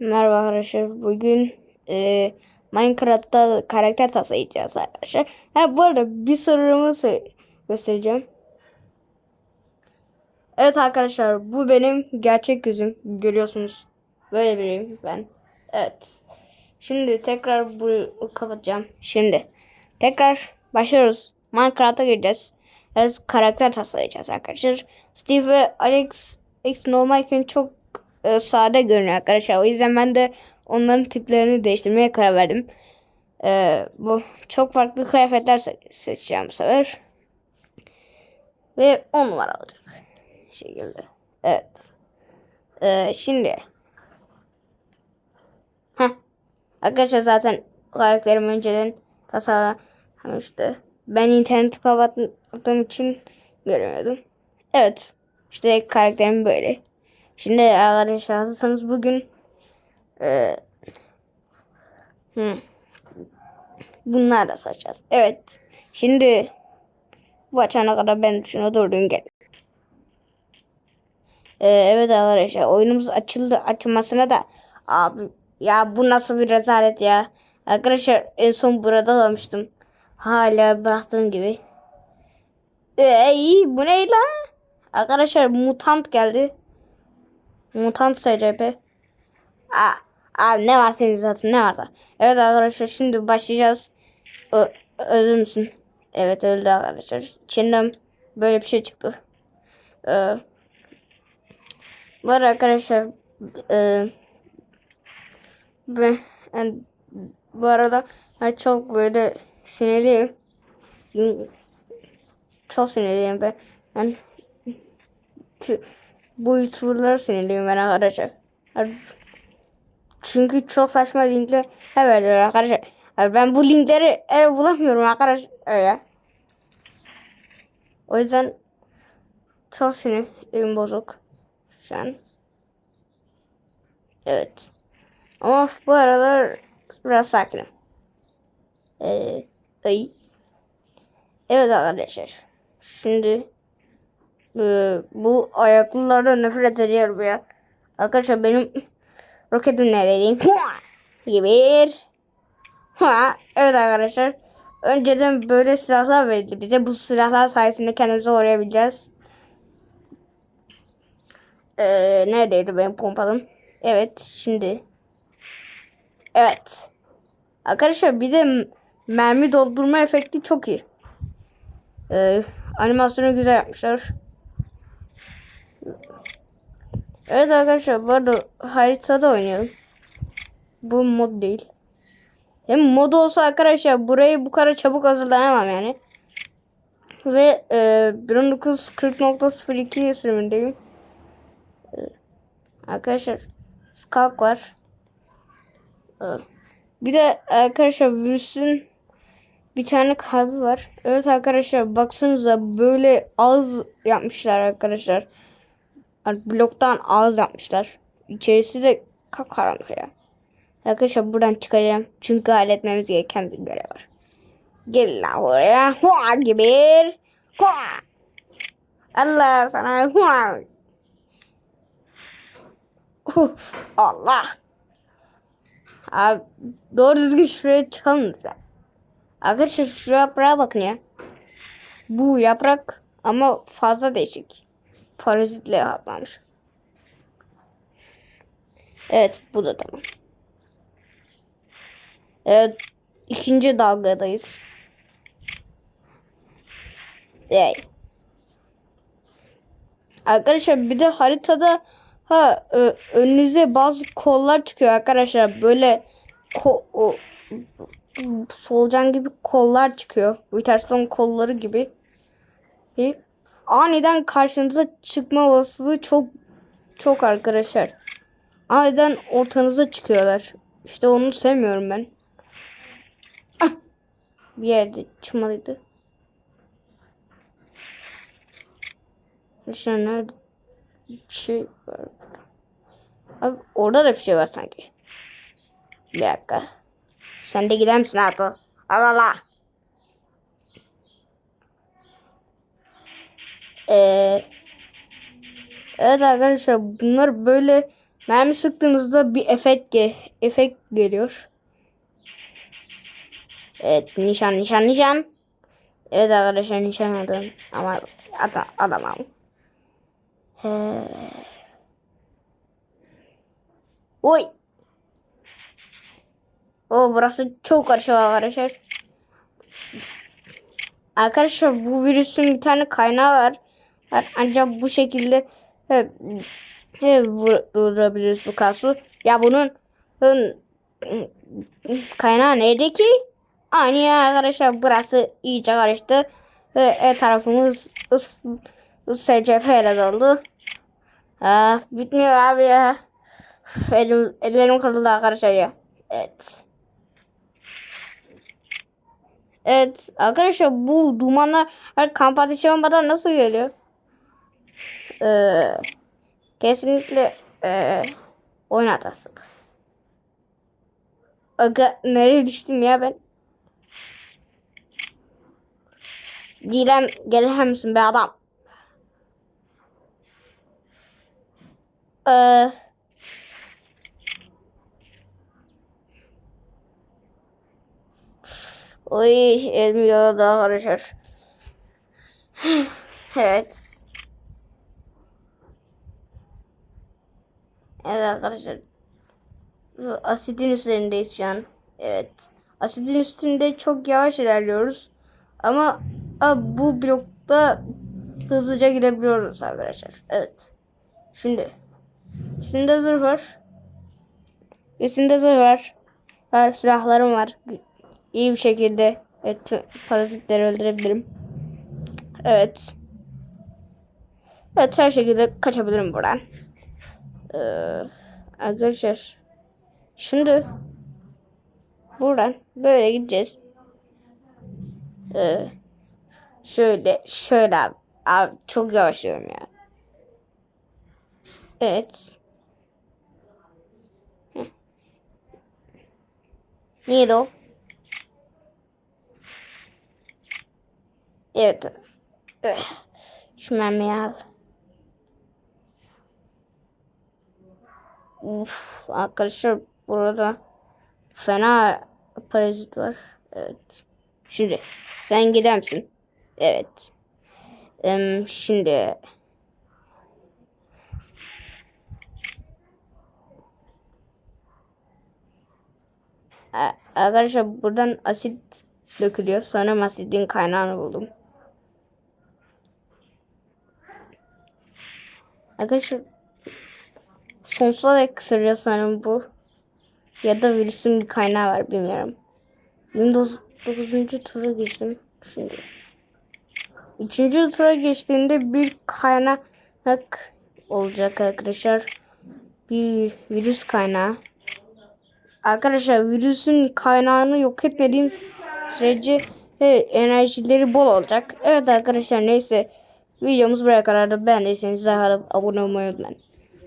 Merhaba arkadaşlar. Bugün e, Minecraft'ta karakter tasarlayacağız arkadaşlar. Ha, bu arada bir sorumu göstereceğim. Evet arkadaşlar bu benim gerçek yüzüm. Görüyorsunuz. Böyle biriyim ben. Evet. Şimdi tekrar bu kapatacağım. Şimdi tekrar başlıyoruz. Minecraft'a gireceğiz. Evet, karakter tasarlayacağız arkadaşlar. Steve ve Alex, Alex normalken çok e, sade görünüyor arkadaşlar. O yüzden ben de onların tiplerini değiştirmeye karar verdim. E, bu çok farklı kıyafetler se- seçeceğim bu sefer. Ve 10 numara olacak. şekilde. Evet. E, şimdi. Heh. Arkadaşlar zaten karakterim önceden tasarlamıştı. Ben interneti kapattığım için göremiyordum. Evet. İşte karakterim böyle. Şimdi arkadaşlar hazırsanız bugün e, hı, bunlar da saçacağız. Evet. Şimdi bu açana kadar ben şuna durdum gel. E, evet arkadaşlar oyunumuz açıldı. Açılmasına da abi ya bu nasıl bir rezalet ya. Arkadaşlar en son burada almıştım. Hala bıraktığım gibi. E, iyi bu ne lan? Arkadaşlar mutant geldi. Mutant SCP. Aa, abi ne var senin zaten ne varsa. Evet arkadaşlar şimdi başlayacağız. Ö öldü müsün? Evet öldü arkadaşlar. İçinden böyle bir şey çıktı. Ee, bu arada arkadaşlar e, ben, yani, bu arada ben çok böyle sinirliyim. Çok sinirliyim ben. Ben Tü- bu YouTuber'lara sinirliyim ben arkadaşlar. Çünkü çok saçma linkler veriyor arkadaşlar. Ben bu linkleri e, bulamıyorum arkadaşlar ya. O yüzden çok sinirim bozuk şu an. Evet. Ama bu aralar biraz sakinim. Ee, ay. Evet arkadaşlar. Şimdi ee, bu ayaklılardan nefret ediyorum ya. Arkadaşlar benim roketim neredeyim? Gibi. Ha, evet arkadaşlar. Önceden böyle silahlar verildi bize. Bu silahlar sayesinde kendimizi koruyabileceğiz. Ee, neredeydi benim pompalım? Evet şimdi. Evet. Arkadaşlar bir de mermi doldurma efekti çok iyi. Ee, animasyonu güzel yapmışlar. Evet arkadaşlar bu arada haritada oynuyorum. Bu mod değil. Hem mod olsa arkadaşlar burayı bu kadar çabuk hazırlayamam yani. Ve e, 1940.02 sürümündeyim. E, arkadaşlar Skulk var. E, bir de arkadaşlar virüsün bir tane kalbi var. Evet arkadaşlar baksanıza böyle az yapmışlar arkadaşlar. Yani bloktan ağız yapmışlar. İçerisi de kapkaranlık ya. Arkadaşlar buradan çıkacağım. Çünkü halletmemiz gereken bir görev var. Gel lan buraya. Hua gibi. Hua. Allah sana hua. Huh, Allah. Abi doğru düzgün şuraya çalın. Arkadaşlar şu yaprağa bakın ya. Bu yaprak ama fazla değişik. Parazitle yapmamış. Evet bu da tamam. Evet ikinci dalgadayız. Yay. Arkadaşlar bir de haritada ha önünüze bazı kollar çıkıyor arkadaşlar. Böyle ko o, solucan gibi kollar çıkıyor. Viterson kolları gibi. Bir aniden karşınıza çıkma olasılığı çok çok arkadaşlar. Aniden ortanıza çıkıyorlar. İşte onu sevmiyorum ben. Ah! Bir yerde çıkmalıydı. İşte nerede? Bir şey var. Abi orada da bir şey var sanki. Bir dakika. Sen de gider misin artık? Allah Allah. Ee, evet arkadaşlar bunlar böyle Mermi sıktığınızda bir efekt ge efekt geliyor. Evet nişan nişan nişan. Evet arkadaşlar nişan aldım ama adam alamam. He. Oy. O burası çok karışık arkadaşlar. Arkadaşlar bu virüsün bir tane kaynağı var. Ancak bu şekilde he, he, vur- vurabiliriz bu kasu. Ya bunun, bunun kaynağı neydi ki? Aynı ya arkadaşlar burası iyice karıştı. Ve etrafımız ıs, ıs, SCP ile doldu. Ah, bitmiyor abi ya. Elim, ellerim kırıldı arkadaşlar ya. Evet. Evet arkadaşlar bu dumanlar kamp ateşi olmadan nasıl geliyor? Ee, kesinlikle ee, oyun hatası. Aga nereye düştüm ya ben? Giden gelir misin be adam? Ee, Oy elim yaradı arkadaşlar. evet. Evet arkadaşlar. Asidin üzerindeyiz şu an. Evet. Asidin üstünde çok yavaş ilerliyoruz. Ama a, bu blokta hızlıca gidebiliyoruz arkadaşlar. Evet. Şimdi. Üstünde zırh var. Üstünde zırh var. Var silahlarım var. İyi bir şekilde evet, parazitleri öldürebilirim. Evet. Evet her şekilde kaçabilirim buradan. Ee, arkadaşlar. Şimdi buradan böyle gideceğiz. Ee, şöyle şöyle abi. Abi çok yavaşlıyorum ya. Evet. Heh. Neydi o? Evet. Şu mermiyi al. Uf, arkadaşlar burada fena parazit var. Evet. Şimdi sen gider? Evet. Em, şimdi Arkadaşlar buradan asit dökülüyor. Sanırım asitin kaynağını buldum. Arkadaşlar sonsuza dek sürüyor sanırım bu. Ya da virüsün bir kaynağı var bilmiyorum. 29. tura geçtim şimdi. Üçüncü tura geçtiğinde bir kaynak olacak arkadaşlar. Bir virüs kaynağı. Arkadaşlar virüsün kaynağını yok etmediğim sürece e, enerjileri bol olacak. Evet arkadaşlar neyse videomuz buraya kadardı. Beğendiyseniz like atıp abone olmayı unutmayın.